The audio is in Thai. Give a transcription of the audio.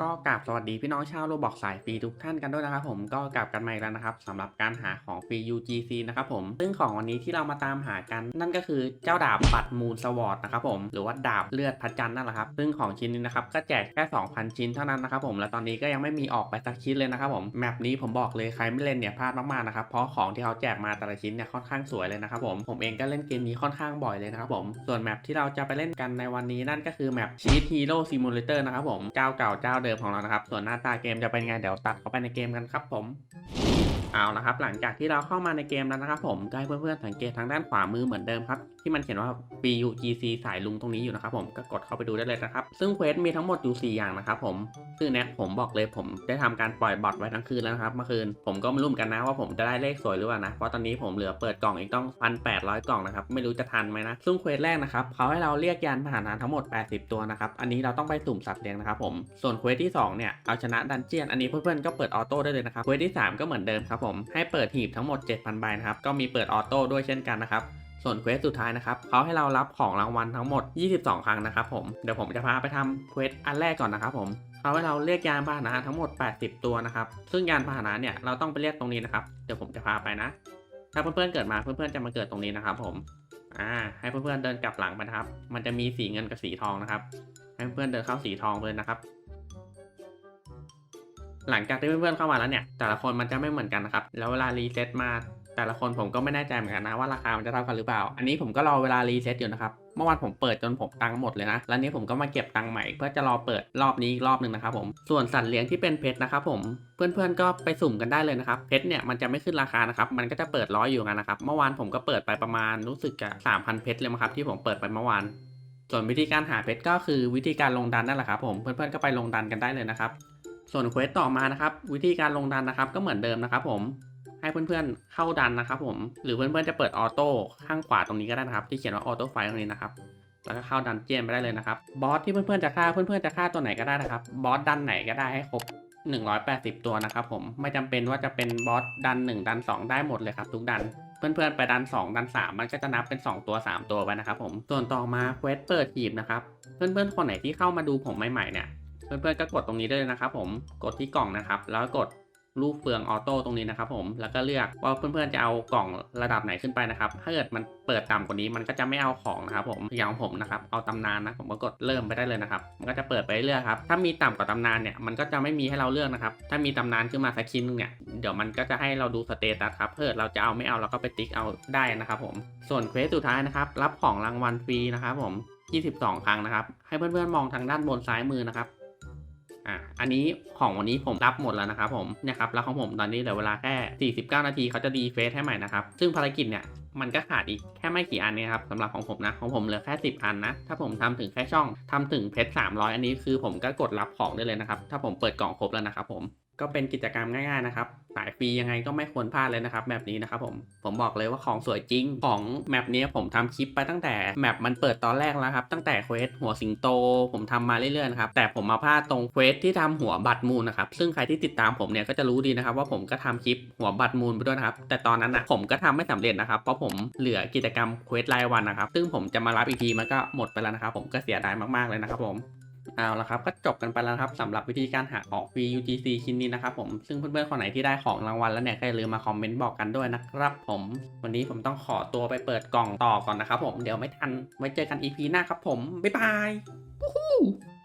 ก็กราบสวัสดีพี่น้องชาวโรบอกสายฟรีทุกท่านกันด้วยนะครับผมก็กลับกันมาอีกแล้วนะครับสำหรับการหาของฟรี UGC นะครับผมซึ่งของวันนี้ที่เรามาตามหากัน นั่นก็คือเจ้าดาบปัดมูลสวอตนะครับผมหรือว่าดาบเลือดพระจันนั่นแหละครับซึ่งของชิ้นนี้นะครับก็แจกแค่ 2,000 ชิ้นเท่านั้นนะครับผมและตอนนี้ก็ยังไม่มีออกไปสักชิ้นเลยนะครับผมแมปนี้ผมบอกเลยใครไม่เล่นเนี่ยพลาดมากๆนะครับเพราะของที่เขาแจกมาแต่ละชิ้นเนี่ยค่อนข้างสวยเลยนะครับผมผมเองก็เล่นเกมนี้ค่อนข้างบ่อยเลยนะครับผมส่วนแมปที่เราจะไปเล่นกันในวันนี้นั่นก็คือแมปชีทฮีโร่ซิมูเลเตอร์นะครับผมเจ้าเก่าเจ้าเดิมของเรานะครับ ส่วนหน้าตาเกมจะเป็นไงเดี๋ยวตัดเข้าไปในเกมกันครับผม เอาละครับ หลังจากที่เราเข้ามาในเกมแล้วนะครับผมก็ให้เพื่อนๆสังเกตทางด้านขวามือเหมือนเดิมครับ ที่มันเขียนว่า BUGC สายลุงตรงนี้อยู่นะครับผมก็กดเข้าไปดูได้เลยนะครับ ซึ่งเควสมีทั้งหมดอยู่ 4 อย่างนะครับผมซึ่งเนี้ยผมบอกเลยผมได้ทำการปล่อยบอทไว้ทั้งคืนแล้วนะครับเมื่อคืนผมก็ไม่รู้เหมือนกันนะว่าผมจะได้เลขสวยหรือเปล่านะเพราะตอนนี้ผมเหลือเปิดกล่องอีกต้องพันแปดร้อยกล่องนะครับไม่รู้จะทันไหมนะซึ่งเควสแรกนะครับเขาให้เราเรียกยานพาหนะทั้งหมด 80 ตัวนะครับอันนี้เราต้องไปสุ่มสัตว์เลี้ยงนะครับผมส่วนเควสที่สองเนี่ยเอาชนะดันเจียนอันนี้เพื่อนๆก็เปิดออโต้ได้เลยนะครับเควสที่สามก็เหมือนเดิมครับผมให้เปิดหีบทั้งหมด 7,000 ใบนะครับ ก็มีเปิดออโต้ด้วยเช่นกันนะครับ ส่วนเควสสุดท้ายนะครับเขาให้เรารับของรางวัลทั้งหมด 22 ครั้งนะครับผม เดี๋ยวผมจะพาไปทำเควสอันแรกก่อนนะครับผมเขาให้เราเรียกยานพาหนะทั้งหมด 80 ตัวนะครับ ซึ่งยานพาหนะเนี่ยเราต้องไปเรียกตรงนี้นะครับ เดี๋ยวผมจะพาไปนะ ถ้าเพื่อนๆเกิดมาเพื่อนๆจะมาเกิดตรงนี้นะครับ ผม อ่า ให้เพื่อนๆเดินกลับหลังไปนะครับ มันจะมีสีเงินกับสีทองนะครับ ให้เพื่อนๆเดินเข้าสีทองเลยนะครับ หลังจากที่เพื่อนๆเข้ามาแล้วเนี่ย แต่ละคนมันจะไม่เหมือนกันนะครับ แล้วเวลารีเซ็ตมาแต่ละคนผมก็ไม่แน่ใจเหมือนกันนะว่าราคามันจะเท่ากันหรือเปล่า อันนี้ผมก็รอเวลารีเซ็ตอยู่นะครับ เมื่อวานผมเปิดจนผมตังค์หมดเลยนะ แล้วนี้ผมก็มาเก็บตังค์ใหม่เพื่อจะรอเปิดรอบนี้อีกรอบหนึ่งนะครับผม ส่วนสัตว์เลี้ยงที่เป็นเพชรนะครับผม เพื่อนๆก็ไปสุ่มกันได้เลยนะครับ เพชรเนี่ยมันจะไม่ขึ้นราคานะครับ มันก็จะเปิดร้อยอยู่งั้นนะครับ เมื่อวานผมก็เปิดไปประมาณรู้สึกจะสามพันเพชรเลยมั้งครับที่ผมเปิดไปเมื่อวานส่วนวิธีการหาเพชรก็คือวิธีการลงดันนั่นแหละครับผม เพื่อนๆก็ไปลงดันกันได้เลยนะครับ ส่วนเควสต่อมานะครับ วิธีการลงดันนะครับ ก็เหมือนเดิมนะครับ ผมให้เพื่อนๆเข้าดันนะครับ ผมหรือเพื่อนๆจะเปิดออโต้ข้างขวาตรงนี้ก็ได้นะครับ ที่เขียนว่าออโต้ไฟตรงนี้นะครับแล้วก็เข้าดันเจียนไปได้เลยนะครับบอสที่เพื่อนๆจะฆ่าเพื่อนๆจะฆ่าตัวไหนก็ได้นะครับบอสดันไหนก็ได้ให้ครบ180 ตัวนะครับ ผมไม่จำเป็นว่าจะเป็นบอสดัน 1 ดัน 2 ได้หมดเลยครับ ทุกดันเพื่อนๆไปดัน 2 ดัน 3 มันก็จะนับเป็น 2 ตัว 3 ตัวไปนะครับผมส่วนต่อมาเควสเปิดหีบนะครับ เพื่อนๆคนไหนที่เข้ามาดูผมใหม่ๆเนี่ย เพื่อนๆก็กดตรงนี้ได้เลยนะครับผมกดที่กล่องนะครับ แล้วกดรูปเฟืองออโต้ตรงนี้นะครับผมแล้วก็เลือกว่าเพื่อนๆจะเอากล่องระดับไหนขึ้นไปนะครับ ถ้าเกิดมันเปิดต่ำกว่านี้มันก็จะไม่เอาของนะครับผมอย่างผมนะครับเอาตำนานนะผมก็กดเริ่มไปได้เลยนะครับ มันก็จะเปิดไปเรื่อยครับถ้ามีต่ำกว่าตำนานเนี่ยมันก็จะไม่มีให้เราเลือกนะครับ ถ้ามีตำนานขึ้นมาสักชิ้นนึงเนี่ยเดี๋ยวมันก็จะให้เราดูสเตตัสครับเพื่อเราจะเอาไม่เอาเราก็ไปติ๊กเอาได้นะครับผมส่วนเควสสุดท้ายนะครับรับของรางวัลฟรีนะครับผม 22 ครั้งนะครับให้เพื่อนๆมองทางด้านบนซ้ายมือนะครับ อะอันนี้ของวันนี้ผมรับหมดแล้วนะครับผมเนี่ยครับแล้วของผมตอนนี้เหลือเวลาแค่ 49 นาทีเขาจะดีเฟซให้ใหม่นะครับ ซึ่งภารกิจเนี่ยมันก็ขาดอีกแค่ไม่กี่อันเนี่ยครับสำหรับของผมนะของผมเหลือแค่ 10 อันนะ ถ้าผมทำถึงแค่ช่องทำถึงเพชร300 อันนี้คือผมก็กดรับของได้เลยนะครับ ถ้าผมเปิดกล่องครบแล้วนะครับผม ก็เป็นกิจกรรมง่ายๆนะครับ สายฟรียังไงก็ไม่ควรพลาดเลยนะครับแบบนี้นะครับผม ผมบอกเลยว่าของสวยจริง ของแมปนี้ผมทำคลิปไปตั้งแต่แมปมันเปิดตอนแรกแล้วครับ ตั้งแต่เควสหัวสิงโต ผมทำมาเรื่อยๆนะครับ แต่ผมมาพลาดตรงเควสที่ทำหัวบัตรมูลนะครับ ซึ่งใครที่ติดตามผมเนี่ยก็จะรู้ดีนะครับ ว่าผมก็ทำคลิปหัวบัตรมูลไปด้วยนะครับ แต่ตอนนั้นนะผมก็ทำไม่สำเร็จนะครับ เพราะผมเหลือกิจกรรมเควสรายวันนะครับ ซึ่งผมจะมารับอีกทีมันก็หมดไปแล้วนะครับ ผมก็เสียดายมากๆเลยนะครับผม เอาละครับก็จบกันไปแล้วครับสำหรับวิธีการหาของฟรี UGC ชิ้นนี้นะครับผมซึ่งเพื่อนๆคนไหนที่ได้ของรางวัลแล้วเนี่ยก็อย่าลืมมาคอมเมนต์บอกกันด้วยนะครับผมวันนี้ผมต้องขอตัวไปเปิดกล่องต่อก่อนนะครับผมเดี๋ยวไม่ทันไว้เจอกัน EP หน้าครับผมบ๊ายบาย